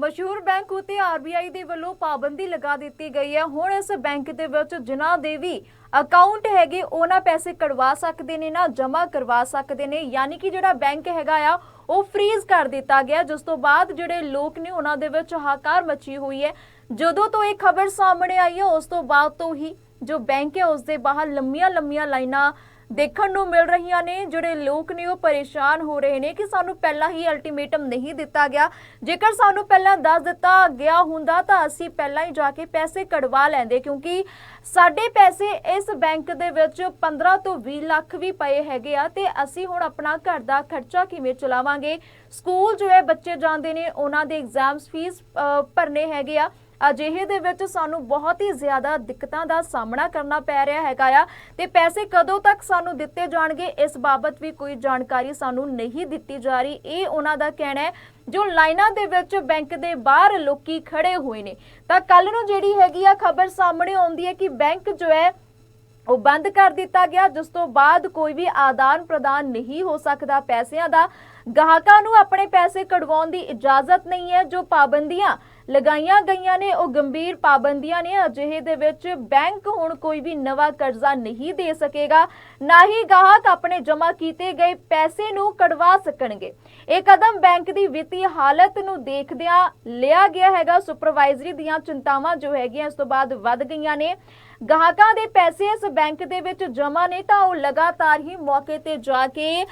ਮਸ਼ਹੂਰ ਬੈਂਕ ਉਤੇ ਆਰਬੀਆਈ ਦੇ ਵੱਲੋਂ ਪਾਬੰਦੀ ਲਗਾ ਦਿੱਤੀ ਗਈ ਹੈ। ਹੁਣ ਇਸ ਬੈਂਕ ਦੇ ਵਿੱਚ ਜਿਨ੍ਹਾਂ ਦੇ ਵੀ ਅਕਾਊਂਟ ਹੈਗੇ, ਉਹਨਾਂ ਪੈਸੇ ਕਢਵਾ ਸਕਦੇ ਨੇ ਨਾ, ਜਮ੍ਹਾਂ ਕਰਵਾ ਸਕਦੇ ਨੇ। ਯਾਨੀ ਕਿ ਜਿਹੜਾ ਬੈਂਕ ਹੈਗਾ ਆ, ਉਹ ਫ੍ਰੀਜ਼ ਕਰ ਦਿੱਤਾ ਗਿਆ। ਜਿਸ ਤੋਂ ਬਾਅਦ ਜਿਹੜੇ ਲੋਕ ਨੇ, ਉਹਨਾਂ ਦੇ ਵਿੱਚ ਹਾਕਾਰ ਮਚੀ ਹੋਈ ਹੈ। ਜਦੋਂ ਤੋਂ ਇਹ ਖਬਰ ਸਾਹਮਣੇ ਆਈ ਹੈ, ਉਸ ਤੋਂ ਬਾਅਦ ਤੋਂ ਹੀ ਜੋ ਬੈਂਕ ਹੈ, ਉਸ ਦੇ ਬਾਹਰ ਲੰਮੀਆਂ ਲੰਮੀਆਂ ਲਾਈਨਾਂ ਦੇਖਣ ਨੂੰ ਮਿਲ ਰਹੀਆਂ ਨੇ, ਜਿਹੜੇ ਲੋਕ ਨੇ ਉਹ ਪਰੇਸ਼ਾਨ ਹੋ ਰਹੇ ਨੇ ਕਿ ਸਾਨੂੰ ਪਹਿਲਾਂ ਹੀ ਅਲਟੀਮੇਟਮ ਨਹੀਂ ਦਿੱਤਾ ਗਿਆ। ਜੇਕਰ ਸਾਨੂੰ ਪਹਿਲਾਂ ਦੱਸ ਦਿੱਤਾ ਗਿਆ ਹੁੰਦਾ ਤਾਂ ਅਸੀਂ ਪਹਿਲਾਂ ਹੀ ਜਾ ਕੇ ਪੈਸੇ ਕਢਵਾ ਲੈਂਦੇ, ਕਿਉਂਕਿ ਸਾਡੇ ਪੈਸੇ ਇਸ ਬੈਂਕ ਦੇ ਵਿੱਚ 15 ਤੋਂ 20 ਲੱਖ ਵੀ ਪਏ ਹੈਗੇ ਆ ਤੇ ਅਸੀਂ ਹੁਣ ਆਪਣਾ ਘਰ ਦਾ ਖਰਚਾ ਕਿਵੇਂ ਚਲਾਵਾਂਗੇ? ਸਕੂਲ ਜੋ ਹੈ, ਬੱਚੇ ਜਾਂਦੇ ਨੇ, ਉਹਨਾਂ ਦੇ ਐਗਜ਼ਾਮਸ ਫੀਸ ਭਰਨੇ ਹੈਗੇ ਆ। ਅਜਿਹੇ ਦੇ ਵਿੱਚ ਸਾਨੂੰ ਬਹੁਤ ਹੀ ਜ਼ਿਆਦਾ ਦਿੱਕਤਾਂ ਦਾ ਸਾਹਮਣਾ ਕਰਨਾ ਪੈ ਰਿਹਾ ਹੈਗਾ ਆ ਤੇ ਪੈਸੇ ਕਦੋਂ ਤੱਕ ਸਾਨੂੰ ਦਿੱਤੇ ਜਾਣਗੇ, ਇਸ ਬਾਬਤ ਵੀ ਕੋਈ ਜਾਣਕਾਰੀ ਸਾਨੂੰ ਨਹੀਂ ਦਿੱਤੀ ਜਾ ਰਹੀ। ਇਹ ਉਹਨਾਂ ਦਾ ਕਹਿਣਾ ਹੈ, ਜੋ ਲਾਈਨਾਂ ਦੇ ਵਿੱਚ ਬੈਂਕ ਦੇ ਬਾਹਰ ਲੋਕੀ ਖੜੇ ਹੋਏ ਨੇ। ਤਾਂ ਕੱਲ ਨੂੰ ਜਿਹੜੀ ਹੈਗੀ ਆ ਖਬਰ ਸਾਹਮਣੇ ਆਉਂਦੀ ਹੈ ਕਿ ਬੈਂਕ ਜੋ ਹੈ ਉਹ ਬੰਦ ਕਰ ਦਿੱਤਾ ਗਿਆ, ਜਿਸ ਤੋਂ ਬਾਅਦ ਕੋਈ ਵੀ ਆਦਾਨ ਪ੍ਰਦਾਨ ਨਹੀਂ ਹੋ ਸਕਦਾ। ਪੈਸਿਆਂ ਦਾ ਗਾਹਕਾਂ ਨੂੰ ਆਪਣੇ ਪੈਸੇ ਕਢਵਾਉਣ ਦੀ ਇਜਾਜ਼ਤ ਨਹੀਂ ਹੈ, ਜੋ ਪਾਬੰਦੀਆਂ ਲਗਾਈਆਂ ਗਈਆਂ ਨੇ, ਉਹ ਗੰਭੀਰ ਪਾਬੰਦੀਆਂ ਨੇ। ਅਜਿਹੇ ਦੇ ਵਿੱਚ ਬੈਂਕ ਹੁਣ ਕੋਈ ਵੀ ਨਵਾਂ ਕਰਜ਼ਾ ਨਹੀਂ ਦੇ ਸਕੇਗਾ, ਨਾ ਹੀ ਗਾਹਕ ਆਪਣੇ ਜਮ੍ਹਾਂ ਕੀਤੇ ਗਏ ਪੈਸੇ ਨੂੰ ਕਢਵਾ ਸਕਣਗੇ। ਇਹ ਕਦਮ ਬੈਂਕ ਦੀ ਵਿੱਤੀ ਹਾਲਤ ਨੂੰ ਦੇਖਦਿਆਂ ਲਿਆ ਗਿਆ ਹੈਗਾ। ਸੁਪਰਵਾਈਜ਼ਰੀ ਦੀਆਂ ਚਿੰਤਾਵਾਂ ਜੋ ਹੈਗੀਆਂ, ਇਸ ਤੋਂ ਬਾਅਦ ਵੱਧ ਗਈਆਂ ਨੇ। ਗਾਹਕਾਂ ਦੇ ਪੈਸੇ ਇਸ ਬੈਂਕ ਦੇ ਵਿੱਚ ਜਮ੍ਹਾਂ ਨੇ ਤਾਂ ਉਹ ਲਗਾਤਾਰ ਹੀ ਮੌਕੇ ਤੇ ਜਾ ਕੇ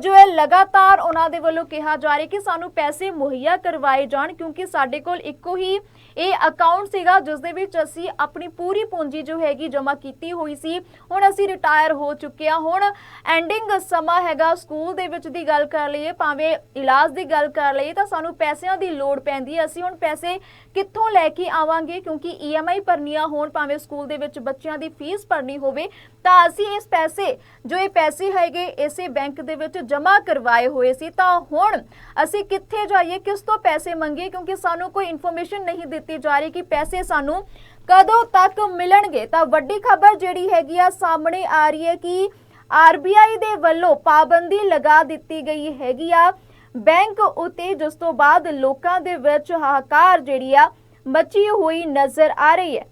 ਜੋ ਹੈ ਲਗਾਤਾਰ ਉਹਨਾਂ ਦੇ ਵੱਲੋਂ ਕਿਹਾ ਜਾ ਰਿਹਾ ਕਿ ਸਾਨੂੰ ਪੈਸੇ ਮੁਹੱਈਆ ਕਰਵਾਏ ਜਾਣ ਕਿਉਂਕਿ ਸਾਡੇ ਕੋਲ ਇੱਕੋ ਹੀ ਇਹ ਅਕਾਊਂਟ ਸੀਗਾ ਜਿਸ ਦੇ ਵਿੱਚ ਅਸੀਂ ਆਪਣੀ ਪੂਰੀ ਪੂੰਜੀ ਜੋ ਹੈਗੀ ਜਮ੍ਹਾਂ ਕੀਤੀ ਹੋਈ ਸੀ। ਹੁਣ ਅਸੀਂ ਰਿਟਾਇਰ ਹੋ ਚੁੱਕੇ ਹਾਂ। ਹੁਣ ਐਂਡਿੰਗ ਸਮਾਂ ਹੈਗਾ ਸਕੂਲ ਦੇ ਵਿੱਚ ਦੀ ਗੱਲ ਕਰ ਲਈਏ, ਭਾਵੇਂ ਇਲਾਜ ਦੀ ਗੱਲ ਕਰ ਲਈਏ, ਤਾਂ ਸਾਨੂੰ ਪੈਸਿਆਂ ਦੀ ਲੋੜ ਪੈਂਦੀ ਹੈ। ਅਸੀਂ ਹੁਣ ਪੈਸੇ ਕਿੱਥੋਂ ਲੈ ਕੇ ਆਵਾਂਗੇ? ਕਿਉਂਕਿ ਈਐਮਆਈ ਭਰਨੀਆਂ ਹੋਣ, ਭਾਵੇਂ ਸਕੂਲ ਦੇ ਵਿੱਚ ਬੱਚਿਆਂ ਦੀ ਫੀਸ ਭਰਨੀ ਹੋਵੇ ਤਾਂ ਅਸੀਂ ਇਸ ਪੈਸੇ, ਜੋ ਇਹ ਪੈਸੇ ਹੈਗੇ, ਇਸੇ ਬੈਂਕ ਦੇ ਵਿੱਚ ਜਮ੍ਹਾਂ ਕਰਵਾਏ ਹੋਏ ਸੀ। ਤਾਂ ਹੁਣ ਅਸੀਂ ਕਿੱਥੇ ਜਾਈਏ, ਕਿਸ ਤੋਂ ਪੈਸੇ ਮੰਗੀਏ? ਕਿਉਂਕਿ ਸਾਨੂੰ ਕੋਈ ਇਨਫੋਰਮੇਸ਼ਨ ਨਹੀਂ ਦਿੱਤੀ ਜਾ ਰਹੀ ਕਿ ਪੈਸੇ ਸਾਨੂੰ ਕਦੋਂ ਤੱਕ ਮਿਲਣਗੇ। ਤਾਂ ਵੱਡੀ ਖਬਰ ਜਿਹੜੀ ਹੈਗੀ ਆ, ਸਾਹਮਣੇ ਆ ਰਹੀ ਹੈ ਕਿ ਆਰਬੀਆਈ ਦੇ ਵੱਲੋਂ ਪਾਬੰਦੀ ਲਗਾ ਦਿੱਤੀ ਗਈ ਹੈਗੀ ਆ। ਬੈਂਕ ਉਤੇ ਜਿਸ ਤੋਂ ਬਾਅਦ ਲੋਕਾਂ ਦੇ ਵਿੱਚ ਹਾਹਾਕਾਰ ਜਿਹੜੀ ਆ, ਮਚੀ ਹੋਈ ਨਜ਼ਰ ਆ ਰਹੀ ਹੈ।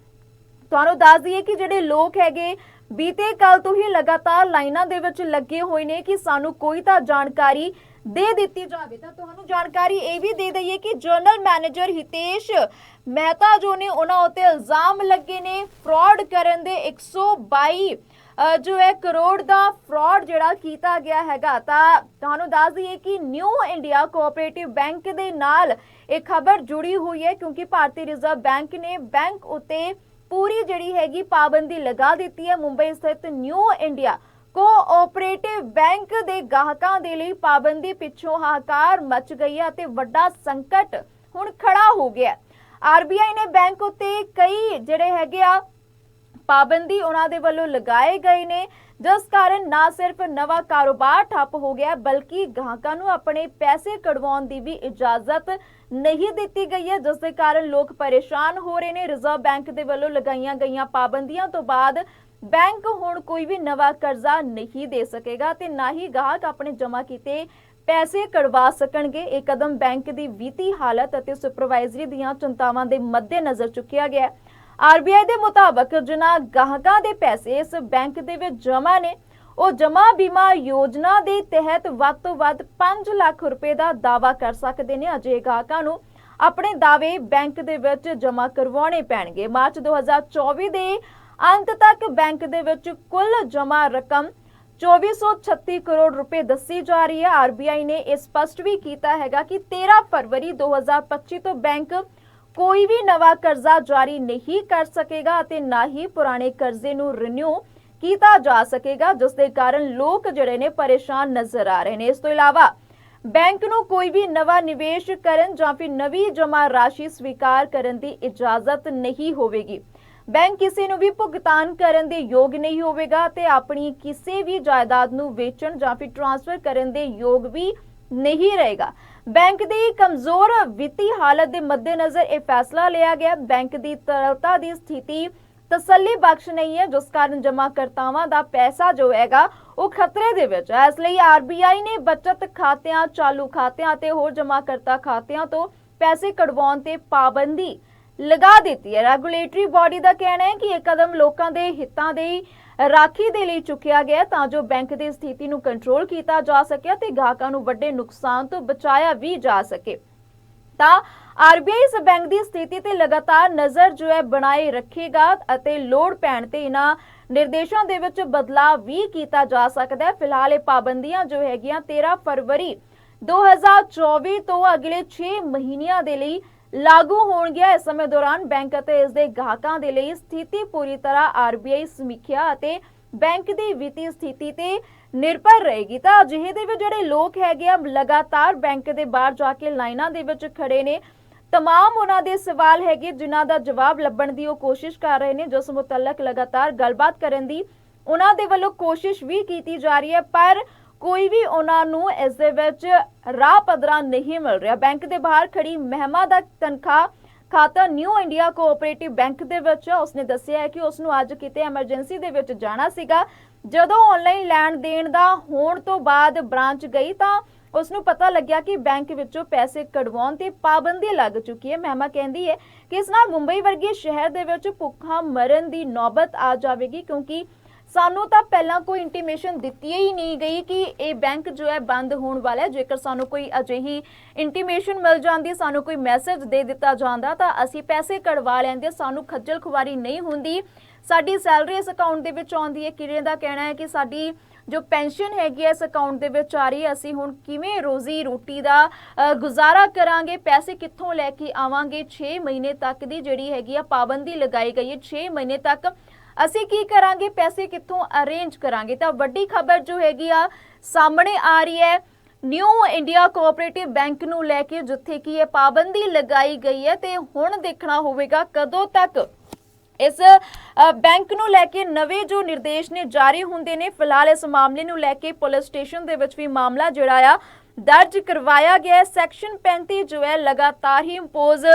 ਤੁਹਾਨੂੰ ਦੱਸ ਦਈਏ ਕਿ ਜਿਹੜੇ ਲੋਕ ਹੈਗੇ ਬੀਤੇ ਕੱਲ ਤੋਂ ਹੀ ਲਗਾਤਾਰ ਲਾਈਨਾਂ ਦੇ ਵਿੱਚ ਲੱਗੇ ਹੋਏ ਨੇ ਕਿ ਸਾਨੂੰ ਕੋਈ ਤਾਂ ਜਾਣਕਾਰੀ ਦੇ ਦਿੱਤੀ ਜਾਵੇ। ਤਾਂ ਤੁਹਾਨੂੰ ਜਾਣਕਾਰੀ ਇਹ ਵੀ ਦੇ ਦਈਏ ਕਿ ਜਨਰਲ ਮੈਨੇਜਰ ਹਿਤੇਸ਼ ਮਹਿਤਾ ਜੋ ਨੇ ਉਹਨਾਂ ਉੱਤੇ ਇਲਜ਼ਾਮ ਲੱਗੇ ਨੇ ਫਰਾਡ ਕਰਨ ਦੇ। 122 ਅ, ਜੋ ਹੈ ਕਰੋੜ ਦਾ ਫਰਾਡ ਜਿਹੜਾ ਕੀਤਾ ਗਿਆ ਹੈਗਾ। ਤਾਂ ਤੁਹਾਨੂੰ ਦੱਸ ਦਈਏ ਕਿ ਨਿਊ ਇੰਡੀਆ ਕੋਆਪਰੇਟਿਵ ਬੈਂਕ ਦੇ ਨਾਲ ਇਹ ਖਬਰ ਜੁੜੀ ਹੋਈ ਹੈ ਕਿਉਂਕਿ ਭਾਰਤੀ ਰਿਜ਼ਰਵ ਬੈਂਕ ਨੇ ਬੈਂਕ ਉਤੇ ਪੂਰੀ ਜਿਹੜੀ ਹੈਗੀ ਪਾਬੰਦੀ ਲਗਾ ਦਿੱਤੀ ਹੈ। ਮੁੰਬਈ ਸਥਿਤ ਨਿਊ ਇੰਡੀਆ ਕੋਆਪਰੇਟਿਵ ਬੈਂਕ ਦੇ ਗਾਹਕਾਂ ਦੇ ਲਈ ਪਾਬੰਦੀ ਪਿੱਛੋਂ ਹਾਕਾਰ ਮਚ ਗਈ ਹੈ ਅਤੇ ਵੱਡਾ ਸੰਕਟ ਹੁਣ ਖੜਾ ਹੋ ਗਿਆ ਆਰਬੀਆਈ ਨੇ ਬੈਂਕ ਉਤੇ ਕਈ ਜਿਹੜੇ ਹੈਗੇ ਆ ਪਾਬੰਦੀ ਉਹਨਾਂ ਦੇ ਵੱਲੋਂ ਲਗਾਏ ਗਏ ਨੇ, ਜਿਸ ਕਾਰਨ ਨਾ ਸਿਰਫ ਨਵਾਂ ਕਾਰੋਬਾਰ ਠੱਪ ਹੋ ਗਿਆ, ਬਲਕਿ ਗਾਹਕਾਂ ਨੂੰ ਆਪਣੇ ਪੈਸੇ ਕਢਵਾਉਣ ਦੀ ਵੀ ਇਜਾਜ਼ਤ ਨਹੀਂ ਦਿੱਤੀ ਗਈ ਹੈ, ਜਿਸ ਦੇ ਕਾਰਨ ਲੋਕ ਪਰੇਸ਼ਾਨ ਹੋ ਰਹੇ ਨੇ। ਰਿਜ਼ਰਵ ਬੈਂਕ ਦੇ ਵੱਲੋਂ ਲਗਾਈਆਂ ਗਈਆਂ ਪਾਬੰਦੀਆਂ ਤੋਂ ਬਾਅਦ ਬੈਂਕ ਹੁਣ ਕੋਈ ਵੀ ਨਵਾਂ ਕਰਜ਼ਾ ਨਹੀਂ ਦੇ ਸਕੇਗਾ ਤੇ ਨਾ ਹੀ ਗਾਹਕ ਆਪਣੇ ਜਮ੍ਹਾਂ ਕੀਤੇ ਪੈਸੇ ਕਢਵਾ ਸਕਣਗੇ। ਇਹ ਕਦਮ ਬੈਂਕ ਦੀ ਵਿੱਤੀ ਹਾਲਤ ਅਤੇ ਸੁਪਰਵਾਈਜ਼ਰੀ ਦੀਆਂ ਚਿੰਤਾਵਾਂ ਦੇ ਮੱਦੇਨਜ਼ਰ ਚੁੱਕਿਆ ਗਿਆ ਹੈ। ਆਰਬੀਆਈ ਦੇ ਮੁਤਾਬਕ ਜਿਨ੍ਹਾਂ ਗਾਹਕਾਂ ਦੇ ਪੈਸੇ ਇਸ ਬੈਂਕ ਦੇ ਵਿੱਚ ਜਮ੍ਹਾਂ ਨੇ, ਉਹ ਜਮ੍ਹਾਂ ਬੀਮਾ ਯੋਜਨਾ ਦੇ ਤਹਿਤ ਵੱਧ ਤੋਂ ਵੱਧ 5 ਲੱਖ ਰੁਪਏ ਦਾ ਦਾਅਵਾ ਕਰ ਸਕਦੇ ਨੇ। ਅਜੇ ਗਾਹਕਾਂ ਨੂੰ ਆਪਣੇ ਦਾਅਵੇ ਬੈਂਕ ਦੇ ਵਿੱਚ ਜਮ੍ਹਾਂ ਕਰਵਾਉਣੇ ਪੈਣਗੇ। ਮਾਰਚ 2024 ਦੇ ਅੰਤ ਤੱਕ ਬੈਂਕ ਦੇ ਵਿੱਚ ਕੁੱਲ ਜਮ੍ਹਾਂ ਰਕਮ 2436 ਕਰੋੜ ਰੁਪਏ ਦੱਸੀ ਜਾ ਰਹੀ ਹੈ। ਆਰਬੀਆਈ ਨੇ ਇਹ ਸਪਸ਼ਟ ਵੀ ਕੀਤਾ ਹੈਗਾ ਕਿ 13 ਫਰਵਰੀ 2025 ਤੋਂ ਬੈਂਕ ਕੋਈ ਵੀ ਨਵਾਂ ਕਰਜ਼ਾ ਜਾਰੀ ਨਹੀਂ ਕਰ ਸਕੇਗਾ ਅਤੇ ਨਾ ਹੀ ਪੁਰਾਣੇ ਕਰਜ਼ੇ ਨੂੰ ਰਿਨਿਊ ਕੀਤਾ ਜਾ ਸਕੇਗਾ, ਜਿਸ ਦੇ ਕਾਰਨ ਲੋਕ ਜਿਹੜੇ ਨੇ ਪਰੇਸ਼ਾਨ ਨਜ਼ਰ ਆ ਰਹੇ ਨੇ। ਇਸ ਤੋਂ ਇਲਾਵਾ ਬੈਂਕ ਨੂੰ ਕੋਈ ਵੀ ਨਵਾਂ ਨਿਵੇਸ਼ ਕਰਨ ਜਾਂ ਫਿਰ ਨਵੀਂ ਜਮ੍ਹਾਂ ਰਾਸ਼ੀ ਸਵੀਕਾਰ ਕਰਨ ਦੀ ਇਜਾਜ਼ਤ ਨਹੀਂ ਹੋਵੇਗੀ। ਬੈਂਕ ਕਿਸੇ ਨੂੰ ਵੀ ਭੁਗਤਾਨ ਕਰਨ ਦੇ ਯੋਗ ਨਹੀਂ ਹੋਵੇਗਾ ਤੇ ਆਪਣੀ ਕਿਸੇ ਵੀ ਜਾਇਦਾਦ ਨੂੰ ਵੇਚਣ ਜਾਂ ਫਿਰ ਟ੍ਰਾਂਸਫਰ ਕਰਨ ਦੇ ਯੋਗ ਵੀ ਨਹੀਂ ਰਹੇਗਾ। ਬੈਂਕ ਦੀ ਕਮਜ਼ੋਰ ਵਿੱਤੀ ਹਾਲਤ ਦੇ ਮੱਦੇਨਜ਼ਰ ਇਹ ਫੈਸਲਾ ਲਿਆ ਗਿਆ। ਬੈਂਕ ਦੀ ਤਰਲਤਾ ਦੀ ਸਥਿਤੀ ਤਸੱਲੀ ਬਖਸ਼ ਨਹੀਂ ਹੈ, ਜਿਸ ਕਾਰਨ ਜਮਾਕਰਤਾਵਾਂ ਦਾ ਪੈਸਾ ਜੋ ਹੈਗਾ, ਉਹ ਖਤਰੇ ਦੇ ਵਿੱਚ ਹੈ। ਇਸ ਲਈ ਆਰਬੀਆਈ ਨੇ ਬਚਤ ਖਾਤਿਆਂ, ਚਾਲੂ ਖਾਤਿਆਂ ਅਤੇ ਹੋਰ ਜਮਾਕਰਤਾ ਖਾਤਿਆਂ ਤੋਂ ਪੈਸੇ ਕਢਵਾਉਣ ਤੇ ਪਾਬੰਦੀ ਲਗਾ ਦਿੱਤੀ ਹੈ। ਰੈਗੂਲੇਟਰੀ ਬਾਡੀ ਦਾ ਕਹਿਣਾ ਹੈ ਕਿ ਇਹ ਕਦਮ ਲੋਕਾਂ ਦੇ ਹਿੱਤਾਂ ਦੇ ਰਾਖੀ ਦੇ ਲਈ ਚੁੱਕਿਆ ਗਿਆ ਤਾਂ ਜੋ ਬੈਂਕ ਦੀ ਸਥਿਤੀ ਨੂੰ ਕੰਟਰੋਲ ਕੀਤਾ ਜਾ ਸਕੇ ਤੇ ਗਾਹਕਾਂ ਨੂੰ ਵੱਡੇ ਨੁਕਸਾਨ ਤੋਂ ਬਚਾਇਆ ਵੀ ਜਾ ਸਕੇ। ਤਾਂ ਆਰਬੀਆਈ ਇਸ ਬੈਂਕ ਦੀ ਸਥਿਤੀ ਤੇ ਲਗਾਤਾਰ ਨਜ਼ਰ ਜੋ ਹੈ ਬਣਾਏ ਰੱਖੇਗਾ ਅਤੇ ਲੋੜ ਪੈਣ ਤੇ ਇਹਨਾਂ ਨਿਰਦੇਸ਼ਾਂ ਦੇ ਵਿੱਚ ਬਦਲਾਅ ਵੀ ਕੀਤਾ ਜਾ ਸਕਦਾ ਹੈ। ਫਿਲਹਾਲ ਇਹ ਪਾਬੰਦੀਆਂ ਜੋ ਹੈਗੀਆਂ 13 ਫਰਵਰੀ 2024 ਤੋਂ ਅਗਲੇ 6 ਮਹੀਨਿਆਂ ਦੇ ਲਈ ਲਾਗੂ ਹੋਣਗੀਆਂ ਇਸ ਸਮੇਂ ਦੌਰਾਨ ਬੈਂਕ ਅਤੇ ਇਸ ਦੇ ਗਾਹਕਾਂ ਦੇ ਲਈ ਸਥਿਤੀ ਪੂਰੀ ਤਰ੍ਹਾਂ ਆਰਬੀਆਈ ਸਮੀਖਿਆ ਅਤੇ ਬੈਂਕ ਦੀ ਵਿੱਤੀ ਸਥਿਤੀ ਤੇ ਨਿਰਭਰ ਰਹੇਗੀ। ਤਾਂ ਅਜਿਹੇ ਦੇ ਵਿੱਚ ਜਿਹੜੇ ਲੋਕ ਹੈਗੇ ਆ, ਲਗਾਤਾਰ ਬੈਂਕ ਦੇ ਬਾਹਰ ਜਾ ਕੇ ਲਾਈਨਾਂ ਦੇ ਵਿੱਚ ਖੜੇ ਨੇ। ਤਮਾਮ ਉਹਨਾਂ ਦੇ ਸਵਾਲ ਹੈਗੇ, ਜਿਨ੍ਹਾਂ ਦਾ ਜਵਾਬ ਲੱਭਣ ਦੀ ਉਹ ਕੋਸ਼ਿਸ਼ ਕਰ ਰਹੇ ਨੇ, ਜਿਸ ਮੁਤਲਕ ਲਗਾਤਾਰ ਗੱਲਬਾਤ ਕਰਨ ਦੀ ਉਹਨਾਂ ਦੇ ਵੱਲੋਂ ਕੋਸ਼ਿਸ਼ ਵੀ ਕੀਤੀ ਜਾ ਰਹੀ ਹੈ। ਪਰ ਕੋਈ ਵੀ ਉਹਨਾਂ ਨੂੰ ਇਸ ਦੇ ਵਿੱਚ ਰਾਹ ਪਦਰਾ ਨਹੀਂ ਮਿਲ ਰਿਹਾ। ਬੈਂਕ ਦੇ ਬਾਹਰ ਖੜੀ ਮਹਿਮਾ ਦਾ ਤਨਖਾਹ ਖਾਤਾ ਨਿਊ ਇੰਡੀਆ ਕੋਆਪਰੇਟਿਵ ਬੈਂਕ ਦੇ ਵਿੱਚ, ਉਸਨੇ ਦੱਸਿਆ ਕਿ ਉਸ ਨੂੰ ਅੱਜ ਕਿਤੇ ਐਮਰਜੈਂਸੀ ਦੇ ਵਿੱਚ ਜਾਣਾ ਸੀਗਾ। ਜਦੋਂ ਆਨਲਾਈਨ ਲੈਣ ਦੇਣ ਦਾ ਹੋਣ ਤੋਂ ਬਾਅਦ ਬ੍ਰਾਂਚ ਗਈ ਤਾਂ ਉਸ ਨੂੰ ਪਤਾ ਲੱਗਿਆ ਕਿ ਬੈਂਕ ਵਿੱਚੋਂ ਪੈਸੇ ਕਢਵਾਉਣ ਤੇ ਪਾਬੰਦੀ ਲੱਗ ਚੁੱਕੀ ਹੈ। ਮਹਿਮਾ ਕਹਿੰਦੀ ਹੈ ਕਿ ਇਸ ਨਾਲ ਮੁੰਬਈ ਵਰਗੇ ਸ਼ਹਿਰ ਦੇ ਵਿੱਚ ਭੁੱਖਾ ਮਰਨ ਦੀ ਨੌਬਤ ਆ ਜਾਵੇਗੀ ਕਿਉਂਕਿ ਸਾਨੂੰ ਤਾਂ ਪਹਿਲਾਂ ਕੋਈ ਇੰਟੀਮੇਸ਼ਨ ਦਿੱਤੀ ਹੀ ਨਹੀਂ ਗਈ ਕਿ ਇਹ ਬੈਂਕ ਜੋ ਹੈ ਬੰਦ ਹੋਣ ਵਾਲਾ ਹੈ। ਜੇਕਰ ਸਾਨੂੰ ਕੋਈ ਅਜਿਹੀ ਇੰਟੀਮੇਸ਼ਨ ਮਿਲ ਜਾਂਦੀ, ਸਾਨੂੰ ਕੋਈ ਮੈਸੇਜ ਦੇ ਦਿੱਤਾ ਜਾਂਦਾ, ਤਾਂ ਅਸੀਂ ਪੈਸੇ ਕਢਵਾ ਲੈਂਦੇ। ਸਾਨੂੰ ਖੱਜਲ ਖੁਆਰੀ ਨਹੀਂ ਹੁੰਦੀ। ਸਾਡੀ ਸੈਲਰੀ ਇਸ ਅਕਾਊਂਟ ਦੇ ਵਿੱਚ ਆਉਂਦੀ ਹੈ। ਕਿਰਨ ਦਾ ਕਹਿਣਾ ਹੈ ਕਿ ਸਾਡੀ ਜੋ ਪੈਨਸ਼ਨ ਹੈਗੀ ਹੈ, ਇਸ ਅਕਾਊਂਟ ਦੇ ਵਿੱਚ ਆ ਰਹੀ ਹੈ। ਅਸੀਂ ਹੁਣ ਕਿਵੇਂ ਰੋਜ਼ੀ ਰੋਟੀ ਦਾ ਗੁਜ਼ਾਰਾ ਕਰਾਂਗੇ? ਪੈਸੇ ਕਿੱਥੋਂ ਲੈ ਕੇ ਆਵਾਂਗੇ? 6 ਮਹੀਨੇ ਤੱਕ ਦੀ ਜਿਹੜੀ ਹੈਗੀ ਆ ਪਾਬੰਦੀ ਲਗਾਈ ਗਈ ਹੈ। 6 ਮਹੀਨੇ ਤੱਕ ਅਸੀਂ ਕੀ ਕਰਾਂਗੇ? ਪੈਸੇ ਕਿੱਥੋਂ ਅਰੇਂਜ ਕਰਾਂਗੇ? ਤਾਂ ਵੱਡੀ ਖਬਰ ਜੋ ਹੈਗੀ ਆ, ਸਾਹਮਣੇ ਆ ਰਹੀ ਹੈ ਨਿਊ ਇੰਡੀਆ ਕੋਆਪਰੇਟਿਵ ਬੈਂਕ ਨੂੰ ਲੈ ਕੇ ਜਿੱਥੇ ਕਿ ਇਹ ਪਾਬੰਦੀ ਲਗਾਈ ਗਈ ਹੈ ਤੇ ਹੁਣ ਦੇਖਣਾ ਹੋਵੇਗਾ ਕਦੋਂ ਤੱਕ ਇਸ ਬੈਂਕ ਨੂੰ ਲੈ ਕੇ ਨਵੇਂ ਜੋ ਨਿਰਦੇਸ਼ ਨੇ ਜਾਰੀ ਹੁੰਦੇ ਨੇ, ਫਿਲਹਾਲ ਇਸ ਮਾਮਲੇ ਨੂੰ ਲੈ ਕੇ ਪੁਲਿਸ ਸਟੇਸ਼ਨ ਦੇ ਵਿੱਚ ਵੀ ਮਾਮਲਾ ਜਿਹੜਾ ਆ ਦਰਜ ਕਰਵਾਇਆ ਗਿਆ ਸੈਕਸ਼ਨ 35 ਜੋ ਹੈ, ਲਗਾਤਾਰ ਹੀ ਇੰਪੋਜ਼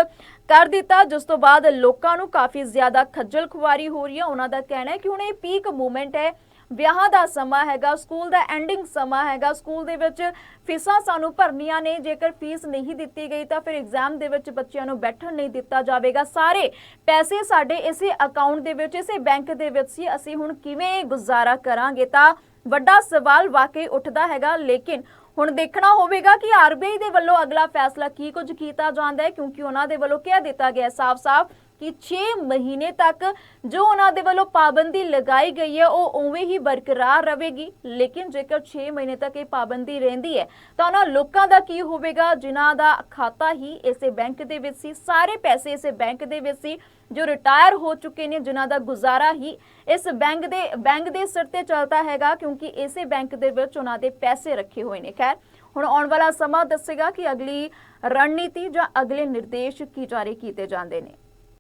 ਕਰ ਦਿੱਤਾ। ਜਿਸ ਤੋਂ ਬਾਅਦ ਲੋਕਾਂ ਨੂੰ ਕਾਫੀ ਜ਼ਿਆਦਾ ਖੱਜਲ ਖੁਆਰੀ ਹੋ ਰਹੀ ਹੈ। ਉਹਨਾਂ ਦਾ ਕਹਿਣਾ ਹੈ ਕਿ ਹੁਣ ਇਹ ਪੀਕ ਮੂਮੈਂਟ ਹੈ। ਵਿਆਹਾਂ ਦਾ ਸਮਾਂ ਹੈਗਾ ਸਕੂਲ ਦਾ ਐਂਡਿੰਗ ਸਮਾਂ ਹੈਗਾ। ਸਕੂਲ ਦੇ ਵਿੱਚ ਫੀਸਾਂ ਸਾਨੂੰ ਭਰਨੀਆਂ ਨੇ। ਜੇਕਰ ਫੀਸ ਨਹੀਂ ਦਿੱਤੀ ਗਈ ਤਾਂ ਫਿਰ ਐਗਜ਼ਾਮ ਦੇ ਵਿੱਚ ਬੱਚਿਆਂ ਨੂੰ ਬੈਠਣ ਨਹੀਂ ਦਿੱਤਾ ਜਾਵੇਗਾ। ਸਾਰੇ ਪੈਸੇ ਸਾਡੇ ਇਸੇ ਅਕਾਊਂਟ ਦੇ ਵਿੱਚ, ਇਸੇ ਬੈਂਕ ਦੇ ਵਿੱਚ ਸੀ। ਅਸੀਂ ਹੁਣ ਕਿਵੇਂ ਗੁਜ਼ਾਰਾ ਕਰਾਂਗੇ ਤਾਂ ਵੱਡਾ ਸਵਾਲ ਵਾਕਈ ਉੱਠਦਾ ਹੈਗਾ। ਲੇਕਿਨ ਹੁਣ ਦੇਖਣਾ ਹੋਵੇਗਾ ਕਿ ਆਰਬੀਆਈ ਦੇ ਵੱਲੋਂ ਅਗਲਾ ਫੈਸਲਾ ਕੀ ਕੁਝ ਕੀਤਾ ਜਾਂਦਾ ਹੈ, ਕਿਉਂਕਿ ਉਹਨਾਂ ਦੇ ਵੱਲੋਂ ਕਹਿ ਦਿੱਤਾ ਗਿਆ ਸਾਫ਼-ਸਾਫ਼ ਕਿ 6 ਮਹੀਨੇ ਤੱਕ ਜੋ ਉਹਨਾਂ ਦੇ ਵੱਲੋਂ ਪਾਬੰਦੀ ਲਗਾਈ ਗਈ ਹੈ, ਉਹ ਉਵੇਂ ਹੀ ਬਰਕਰਾਰ ਰਹੇਗੀ। ਲੇਕਿਨ ਜੇਕਰ 6 ਮਹੀਨੇ ਤੱਕ ਇਹ ਪਾਬੰਦੀ ਰਹਿੰਦੀ ਹੈ, ਤਾਂ ਉਹਨਾਂ ਲੋਕਾਂ ਦਾ ਕੀ ਹੋਵੇਗਾ? ਜਿਨ੍ਹਾਂ ਦਾ ਖਾਤਾ ਹੀ ਇਸੇ ਬੈਂਕ ਦੇ ਵਿੱਚ ਸੀ, ਸਾਰੇ ਪੈਸੇ ਇਸੇ ਬੈਂਕ ਦੇ ਵਿੱਚ ਸੀ, ਜੋ ਰਿਟਾਇਰ ਹੋ ਚੁੱਕੇ ਨੇ, ਜਿਨ੍ਹਾਂ ਦਾ ਗੁਜ਼ਾਰਾ ਹੀ ਇਸ ਬੈਂਕ ਦੇ ਬੈਂਕ ਦੇ ਸਿਰ ਤੇ ਚੱਲਦਾ ਹੈਗਾ, ਕਿਉਂਕਿ ਇਸੇ ਬੈਂਕ ਦੇ ਵਿੱਚ ਉਹਨਾਂ ਦੇ ਪੈਸੇ ਰੱਖੇ ਹੋਏ ਨੇ। ਖੈਰ, ਹੁਣ ਆਉਣ ਵਾਲਾ ਸਮਾਂ ਦੱਸੇਗਾ ਕਿ ਅਗਲੀ ਰਣਨੀਤੀ ਜਾਂ ਅਗਲੇ ਨਿਰਦੇਸ਼ ਕੀ ਜਾਰੀ ਕੀਤੇ ਜਾਂਦੇ ਨੇ।